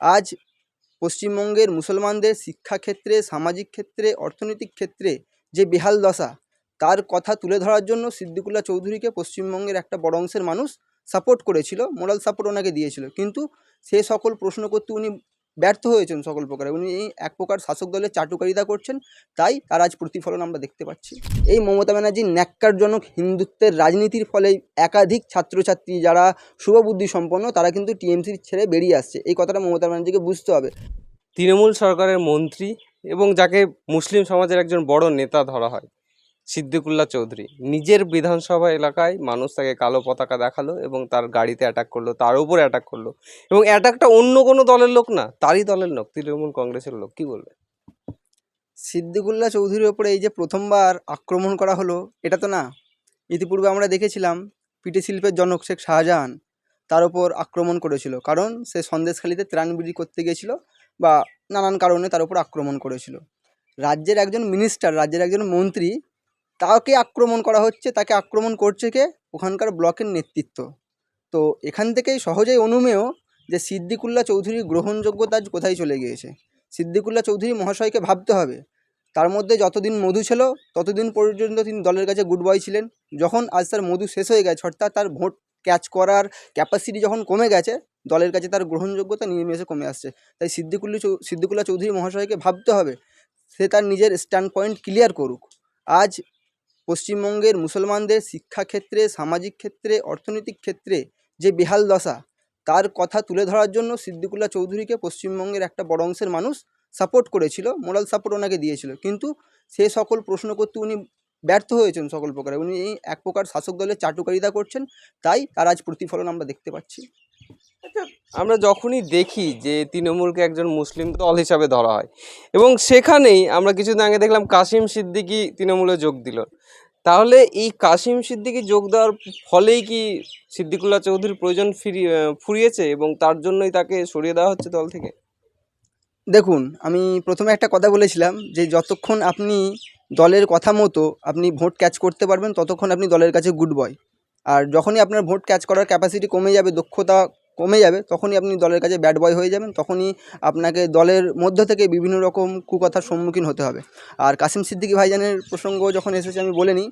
আজ পশ্চিমবঙ্গের মুসলমানদের শিক্ষাক্ষেত্রে, সামাজিক ক্ষেত্রে, অর্থনৈতিক ক্ষেত্রে যে বেহাল দশা, তার কথা তুলে ধরার জন্য সিদ্দিকুল্লা চৌধুরীকে পশ্চিমবঙ্গের একটা বড় অংশের মানুষ সাপোর্ট করেছিল মোরাল সাপোর্ট ওনাকে দিয়েছিল। কিন্তু সে সকল প্রশ্ন করতে উনি ব্যর্থ হয়েছেন সকল প্রকারে। উনি এক প্রকার শাসক দলের চাটুকারিতা করছেন, তাই তার আজ প্রতিফলন আমরা দেখতে পাচ্ছি। এই মমতা ব্যানার্জির ন্যাক্কারজনক হিন্দুত্বের রাজনীতির ফলে একাধিক ছাত্রছাত্রী যারা শুভবুদ্ধি সম্পন্ন, তারা কিন্তু টিএমসির ছেড়ে বেরিয়ে আসছে। এই কথাটা মমতা ব্যানার্জিকে বুঝতে হবে। তৃণমূল সরকারের মন্ত্রী এবং যাকে মুসলিম সমাজের একজন বড় নেতা ধরা হয়। সিদ্দিকুল্লাহ চৌধুরী। নিজের বিধানসভা এলাকায় মানুষ তাকে কালো পতাকা দেখাল এবং তার গাড়িতে অ্যাটাক করল, তার উপরে অ্যাটাক করল। এবং অ্যাটাকটা অন্য কোনো দলের লোক না, তারই দলের লোক, তৃণমূল কংগ্রেসের লোক। কি বলবে? সিদ্দিকুল্লাহ চৌধুরীর ওপরে এই যে প্রথমবার আক্রমণ করা হলো, এটা তো না? ইতিপূর্বে আমরা দেখেছিলাম পিটি শিল্পের জনক শেখ শাহজাহান তার ওপর আক্রমণ করেছিল। কারণ সে সন্দেশখালিতে ত্রাণ বিলি করতে গিয়েছিল বা নানান কারণে তার উপর আক্রমণ করেছিল। রাজ্যের একজন মিনিস্টার রাজ্যের একজন মন্ত্রী তাকে আক্রমণ করা হচ্ছে, তাকে আক্রমণ করছে কে? ওখানকার ব্লকের নেতৃত্ব। তো এখান থেকেই সহজেই অনুমেয় যে সিদ্দিকুল্লা চৌধুরীর গ্রহণযোগ্যতা আজ কোথায় চলে গিয়েছে। সিদ্দিকুল্লা চৌধুরী মহাশয়কে ভাবতে হবে। তার মধ্যে যতদিন মধু ছিল, ততদিন পর্যন্ত তিনি দলের কাছে গুড বয় ছিলেন। যখন আজ তার মধু শেষ হয়ে গেছে, অর্থাৎ তার ভোট ক্যাচ করার ক্যাপাসিটি যখন কমে গেছে, দলের কাছে তার গ্রহণযোগ্যতা নিমেষে কমে আসছে। তাই সিদ্দিকুল্লি চৌ সিদ্দিকুল্লাহ চৌধুরী মহাশয়কে ভাবতে হবে। সে তার নিজের স্ট্যান্ড পয়েন্ট ক্লিয়ার করুক। আজ পশ্চিমবঙ্গের মুসলমানদের শিক্ষাক্ষেত্রে, সামাজিক ক্ষেত্রে, অর্থনৈতিক ক্ষেত্রে যে বেহাল দশা, তার কথা তুলে ধরার জন্য সিদ্দিকুল্লা চৌধুরীকে পশ্চিমবঙ্গের একটা বড় অংশের মানুষ সাপোর্ট করেছিল মোরাল সাপোর্ট ওনাকে দিয়েছিল। কিন্তু সে সকল প্রশ্ন করতে উনি ব্যর্থ হয়েছেন সকল প্রকারে। উনি এক প্রকার শাসক দলের চাটুকারিতা করছেন, তাই তার আজ প্রতিফলন আমরা দেখতে পাচ্ছি। আমরা যখনই দেখি যে তৃণমূলকে একজন মুসলিম দল হিসাবে ধরা হয়, এবং সেখানেই আমরা কিছুদিন আগে দেখলাম কাশিম সিদ্দিকি তৃণমূলে যোগ দিল। তাহলে এই কাশিম সিদ্দিকি যোগ দেওয়ার ফলেই কি সিদ্দিকুল্লাহ চৌধুরীর প্রয়োজন ফিরিয়ে ফুরিয়েছে এবং তার জন্যই তাকে সরিয়ে দেওয়া হচ্ছে দল থেকে? দেখুন, আমি প্রথমে একটা কথা বলেছিলাম যে যতক্ষণ আপনি দলের কথা মতো আপনি ভোট ক্যাচ করতে পারবেন, ততক্ষণ আপনি দলের কাছে গুড বয়। আর যখনই আপনার ভোট ক্যাচ করার ক্যাপাসিটি কমে যাবে, দক্ষতা কমে যাবে, তখনই আপনি দলের কাছে ব্যাড বয় হয়ে যাবেন, তখনই আপনাকে দলের মধ্য থেকে বিভিন্ন রকম কুকথার সম্মুখীন হতে হবে। আর কাসিম সিদ্দিকী ভাইজানের প্রসঙ্গ যখন এসেছে আমি বলে নিই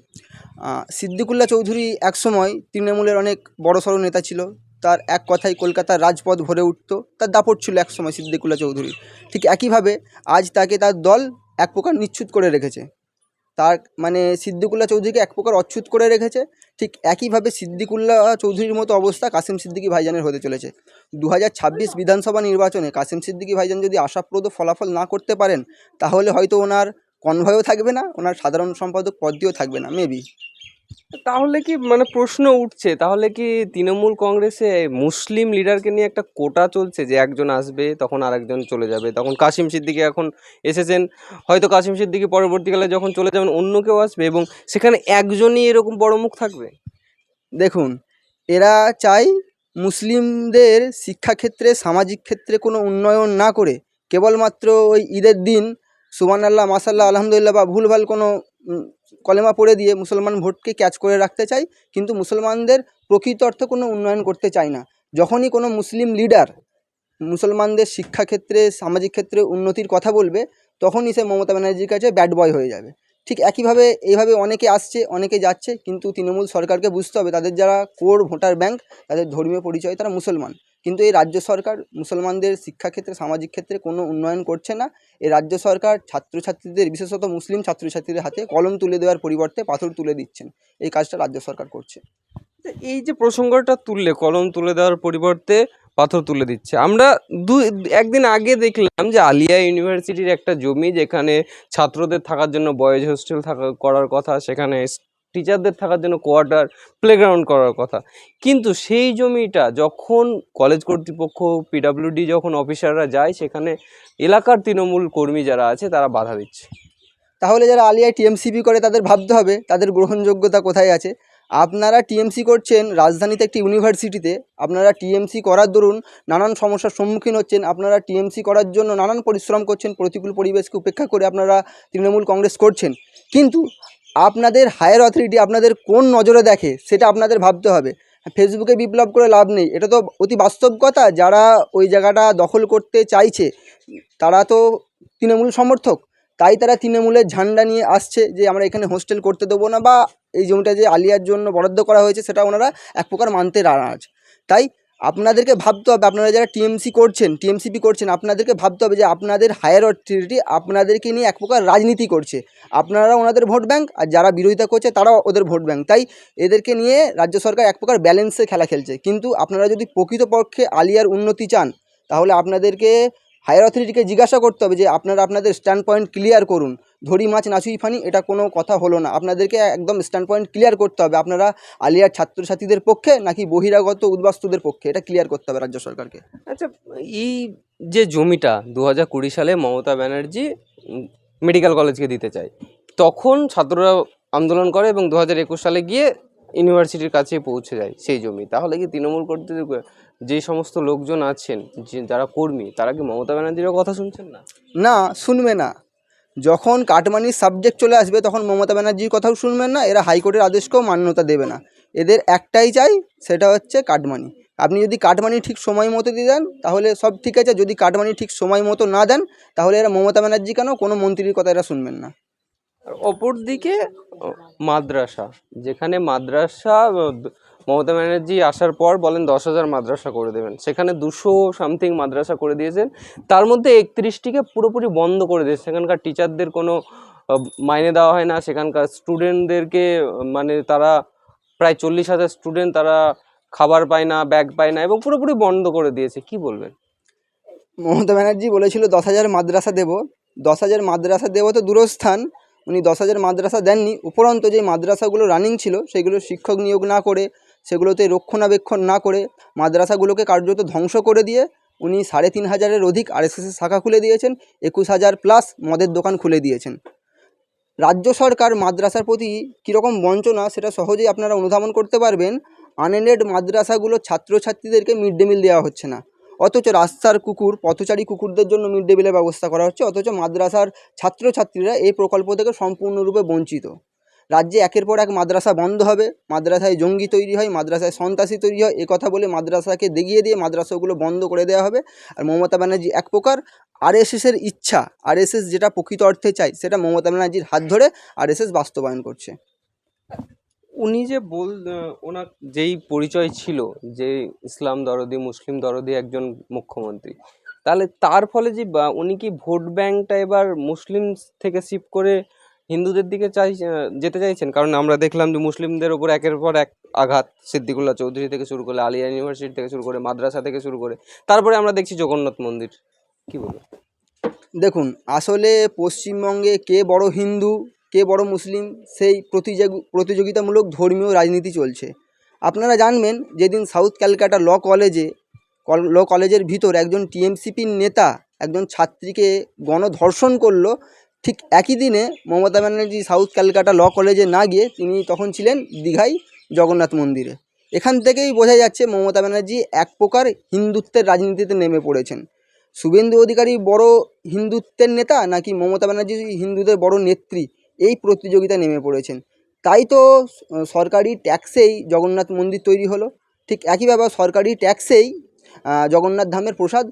সিদ্দিকুল্লা চৌধুরী একসময় তৃণমূলের অনেক বড় সড়ো নেতা ছিল, তার এক কথায় কলকাতার রাজপথ ভরে উঠতো, তার দাপট ছিল একসময় সিদ্দিকুল্লাহ চৌধুরী ঠিক একইভাবে আজ তাকে তার দল এক প্রকার নিচ্ছুত করে রেখেছে। তার মানে সিদ্দিকুল্লা চৌধুরীকে এক প্রকার অচ্ছুত করে রেখেছে। ঠিক একইভাবে সিদ্দিকুল্লা চৌধুরীর মতো অবস্থা কাসিম সিদ্দিকী ভাইজানের হতে চলেছে। দু বিধানসভা নির্বাচনে কাসিম সিদ্দিকী ভাইজান যদি আশাপ্রদ ফলাফল না করতে পারেন, তাহলে হয়তো ওনার কনভয়ও থাকবে না, ওনার সাধারণ সম্পাদক পদটিও থাকবে না মেবি তাহলে কি মানে প্রশ্ন উঠছে, তাহলে কি তৃণমূল কংগ্রেসে মুসলিম লিডারকে নিয়ে একটা কোটা চলছে যে একজন আসবে, তখন আরেকজন চলে যাবে? তখন কাশিম সিদ্দিকি এখন এসেছেন, হয়তো কাশিম সিদ্দিকি পরবর্তীকালে যখন চলে যাবেন, অন্য কেউ আসবে এবং সেখানে একজনই এরকম বড় মুখ থাকবে? দেখুন, এরা চায় মুসলিমদের শিক্ষাক্ষেত্রে, সামাজিক ক্ষেত্রে কোনো উন্নয়ন না করে, কেবলমাত্র ওই ঈদের দিন সুবান আল্লাহ মাসাল্লাহ আলহামদুলিল্লাহ বা ভুলভাল কোনো কলেমা পড়ে দিয়ে মুসলমান ভোটকে ক্যাচ করে রাখতে চায় কিন্তু মুসলমানদের প্রকৃত অর্থে কোনো উন্নয়ন করতে চায় না। যখনই কোনো মুসলিম লিডার মুসলমানদের শিক্ষাক্ষেত্রে, সামাজিক ক্ষেত্রে উন্নতির কথা বলবে, তখনই সে মমতা ব্যানার্জির কাছে ব্যাড বয় হয়ে যাবে। ঠিক একইভাবে, এইভাবে অনেকে আসছে, অনেকে যাচ্ছে, কিন্তু তৃণমূল সরকারকে বুঝতে হবে, তাদের যারা কোর ভোটার ব্যাংক তাদের ধর্মীয় পরিচয়, তারা মুসলমান। কিন্তু এই রাজ্য সরকার মুসলমানদের শিক্ষাক্ষেত্রে, সামাজিক ক্ষেত্রে কোনো উন্নয়ন করছে না। এই রাজ্য সরকার ছাত্রছাত্রীদের, বিশেষত মুসলিম ছাত্রছাত্রীদের হাতে কলম তুলে দেওয়ার পরিবর্তে পাথর তুলে দিচ্ছেন। এই কাজটা রাজ্য সরকার করছে। এই যে প্রসঙ্গটা তুললে, কলম তুলে দেওয়ার পরিবর্তে পাথর তুলে দিচ্ছে, আমরা দু, একদিন আগে দেখলাম যে আলিয়া ইউনিভার্সিটির একটা জমি যেখানে ছাত্রদের থাকার জন্য বয়েজ হোস্টেল থাকা, করার কথা সেখানে টিচারদের থাকার জন্য কোয়ার্টার প্লেগ্রাউন্ড করার কথা। কিন্তু সেই জমিটা যখন কলেজ কর্তৃপক্ষ পিডাব্লিউডি যখন অফিসাররা যায়, সেখানে এলাকার তৃণমূল কর্মী যারা আছে, তারা বাধা দিচ্ছে। তাহলে যারা আলিয়ায় টিএমসিপি করে, তাদের ভাবতে হবে, তাদের গ্রহণযোগ্যতা কোথায় আছে? আপনারা টিএমসি করছেন রাজধানীতে একটি ইউনিভার্সিটিতে আপনারা টিএমসি করার দরুন নানান সমস্যার সম্মুখীন হচ্ছেন, আপনারা টিএমসি করার জন্য নানান পরিশ্রম করছেন, প্রতিকূল পরিবেশকে উপেক্ষা করে আপনারা তৃণমূল কংগ্রেস করছেন। কিন্তু আপনাদের হায়ার অথরিটি আপনাদের কোন নজরে দেখে সেটা আপনাদের ভাবতে হবে। ফেসবুকে বিপ্লব করে লাভ নেই। এটা তো অতি বাস্তব কথা। যারা ওই জায়গাটা দখল করতে চাইছে, তারা তো তৃণমূল সমর্থক। তাই তারা তৃণমূলের ঝান্ডা নিয়ে আসছে যে, আমরা এখানে হোস্টেল করতে দেবো না বা এই জমিটা যে আলিয়ার জন্য বরাদ্দ করা হয়েছে, সেটা ওনারা এক প্রকার মানতে নারাজ তাই আপনাদেরকে ভাবতে হবে, আপনারা যারা টিএমসি করছেন টিএমসিপি করছেন, আপনাদেরকে ভাবতে হবে যে আপনাদের হায়ার অথরিটি আপনাদেরকে নিয়ে এক প্রকার রাজনীতি করছে। আপনারা ওনাদের ভোট ব্যাঙ্ক আর যারা বিরোধিতা করছে তারাও ওদের ভোট ব্যাঙ্ক তাই এদেরকে নিয়ে রাজ্য সরকার এক প্রকার ব্যালেন্সে খেলা খেলছে। কিন্তু আপনারা যদি প্রকৃতপক্ষে আলিয়ার উন্নতি চান, তাহলে আপনাদেরকে হায়ার অথরিটিকে জিজ্ঞাসা করতে হবে যে আপনারা আপনাদের স্ট্যান্ড পয়েন্ট ক্লিয়ার করুন। ধরি মাছ নাচুই ফানি, এটা কোনো কথা হলো না। আপনাদেরকে একদম স্ট্যান্ড পয়েন্ট ক্লিয়ার করতে হবে। আপনারা আলিয়ার ছাত্রছাত্রীদের পক্ষে নাকি বহিরাগত উদ্বাস্তুদের পক্ষে? এটা ক্লিয়ার করতে হবে রাজ্য সরকারকে। আচ্ছা এই যে জমিটা দু হাজার কুড়ি সালে মমতা ব্যানার্জি মেডিকেল কলেজকে দিতে চায়, তখন ছাত্ররা আন্দোলন করে এবং দু হাজার একুশ সালে গিয়ে ইউনিভার্সিটির কাছে পৌঁছে যায় সেই জমি। তাহলে কি তৃণমূল করতে যে সমস্ত লোকজন আছেন, যে যারা কর্মী, তারা কি মমতা ব্যানার্জিরও কথা শুনছেন না? না, শুনবে না। যখন কাটমানির সাবজেক্ট চলে আসবে, তখন মমতা ব্যানার্জির কথাও শুনবেন না, এরা হাইকোর্টের আদেশকেও মান্যতা দেবে না। এদের একটাই চাই, সেটা হচ্ছে কাটমানি। আপনি যদি কাটমানি ঠিক সময় মতো দিয়ে দেন, তাহলে সব ঠিক আছে। যদি কাটমানি ঠিক সময় মতো না দেন, তাহলে এরা মমতা ব্যানার্জি কেন, কোনো মন্ত্রীর কথা এরা শুনবেন না। আর অপরদিকে মাদ্রাসা। যেখানে মাদ্রাসা মমতা ব্যানার্জি আসার পর বলেন দশ হাজার মাদ্রাসা করে দেবেন। সেখানে দুশো সামথিং মাদ্রাসা করে দিয়েছেন। তার মধ্যে একত্রিশটিকে পুরোপুরি বন্ধ করে দিয়েছে। সেখানকার টিচারদের কোনো মাইনে দেওয়া হয় না। সেখানকার স্টুডেন্টদেরকে মানে তারা প্রায় চল্লিশ হাজার স্টুডেন্ট তারা খাবার পায় না, ব্যাগ পায় না এবং পুরোপুরি বন্ধ করে দিয়েছে। কি বলবেন? মমতা ব্যানার্জি বলেছিল, দশ হাজার মাদ্রাসা দেব। দশ হাজার মাদ্রাসা দেব তো দূরস্থান। উনি দশ হাজার মাদ্রাসা দেননি। উপরন্ত যে মাদ্রাসাগুলো রানিং ছিল, সেগুলো শিক্ষক নিয়োগ না করে, সেগুলোতে রক্ষণাবেক্ষণ না করে মাদ্রাসাগুলোকে কার্যত ধ্বংস করে দিয়ে উনি সাড়ে তিন হাজারের অধিক আরএসএসের শাখা খুলে দিয়েছেন, একুশ হাজার প্লাস মদের দোকান খুলে দিয়েছেন। রাজ্য সরকার মাদ্রাসার প্রতি কীরকম বঞ্চনা, সেটা সহজেই আপনারা অনুধাবন করতে পারবেন। আনএডেড মাদ্রাসাগুলোর ছাত্রছাত্রীদেরকে মিড ডে মিল দেওয়া হচ্ছে না। অথচ রাস্তার কুকুর, পথচারী কুকুরদের জন্য মিড ডে মিলের ব্যবস্থা করা হচ্ছে, অথচ মাদ্রাসার ছাত্রছাত্রীরা এই প্রকল্প থেকে সম্পূর্ণরূপে বঞ্চিত। রাজ্যে একের পর এক মাদ্রাসা বন্ধ হবে, মাদ্রাসায় জঙ্গি তৈরি হয়, মাদ্রাসায় সন্ত্রাসী তৈরি হয় কথা বলে মাদ্রাসাকে দেখিয়ে দিয়ে মাদ্রাসাগুলো বন্ধ করে দেওয়া হবে। আর মমতা ব্যানার্জি এক প্রকার আরএসএসের ইচ্ছা, আরএসএস যেটা প্রকৃত অর্থে চাই সেটা মমতা ব্যানার্জির হাত ধরে আরএসএস বাস্তবায়ন করছে। উনি যে বল ওনার যেই পরিচয় ছিল, যে ইসলাম দরদি, মুসলিম দরদি একজন মুখ্যমন্ত্রী, তাহলে তার ফলে যে উনি কি ভোট ব্যাংকটা এবার মুসলিম থেকে শিফট করে হিন্দুদের দিকে চাই যেতে চাইছেন? কারণ আমরা দেখলাম যে মুসলিমদের ওপর একের পর এক আঘাত, সিদ্দিকুল্লাহ চৌধুরী থেকে শুরু করে আলিয়া ইউনিভার্সিটি থেকে শুরু করে মাদ্রাসা থেকে শুরু করে, তারপরে আমরা দেখছি জগন্নাথ মন্দির, কি বলব? দেখুন, আসলে পশ্চিমবঙ্গে কে বড় হিন্দু কে বড় মুসলিম, সেই প্রতিযোগি, প্রতিযোগিতামূলক ধর্মীয় রাজনীতি চলছে। আপনারা জানবেন, যেদিন সাউথ ক্যালকাটা ল কলেজে ল কলেজের ভিতর একজন টিএমসিপির নেতা, একজন ছাত্রীকে গণধর্ষণ করল, ঠিক একই দিনে মমতা ব্যানার্জি সাউথ ক্যালকাটা ল কলেজে না গিয়ে তিনি তখন ছিলেন দীঘায় জগন্নাথ মন্দিরে। এখান থেকেই বোঝা যাচ্ছে, মমতা ব্যানার্জি এক প্রকার হিন্দুত্বের রাজনীতিতে নেমে পড়েছেন। শুভেন্দু অধিকারী বড় হিন্দুত্বের নেতা, নাকি মমতা ব্যানার্জি হিন্দুদের বড় নেত্রী? এই প্রতিযোগিতা নেমে পড়েছেন। তাই তো সরকারি ট্যাক্সেই জগন্নাথ মন্দির তৈরি হলো। ঠিক একইভাবে সরকারি ট্যাক্সেই জগন্নাথ ধামের প্রসাদ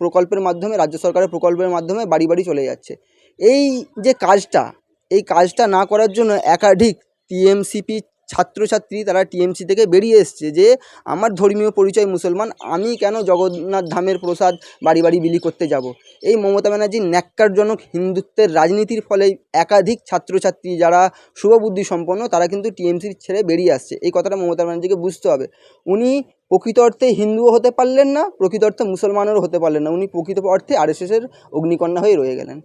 প্রকল্পের মাধ্যমে, রাজ্য সরকারের প্রকল্পের মাধ্যমে বাড়ি বাড়ি চলে যাচ্ছে। এই যে কাজটা, এই কাজটা না করার জন্য একাধিক টিএমসিপি ছাত্রছাত্রী তারা টিএমসি থেকে বেরিয়ে এসছে যে, আমার ধর্মীয় পরিচয় মুসলমান, আমি কেন জগন্নাথ ধামের প্রসাদ বাড়ি বাড়ি বিলি করতে যাব? এই মমতা ব্যানার্জির ন্যাক্কারজনক হিন্দুত্বের রাজনীতির ফলে একাধিক ছাত্রছাত্রী যারা শুভবুদ্ধি সম্পন্ন, তারা কিন্তু টিএমসির ছেড়ে বেরিয়ে আসছে। এই কথাটা মমতা ব্যানার্জিকে বুঝতে হবে। উনি প্রকৃত অর্থে হিন্দুও হতে পারলেন না, প্রকৃত অর্থে মুসলমানেরও হতে পারলেন না। উনি প্রকৃত অর্থে আরএসএসের অগ্নিকন্যা হয়ে রয়ে গেলেন।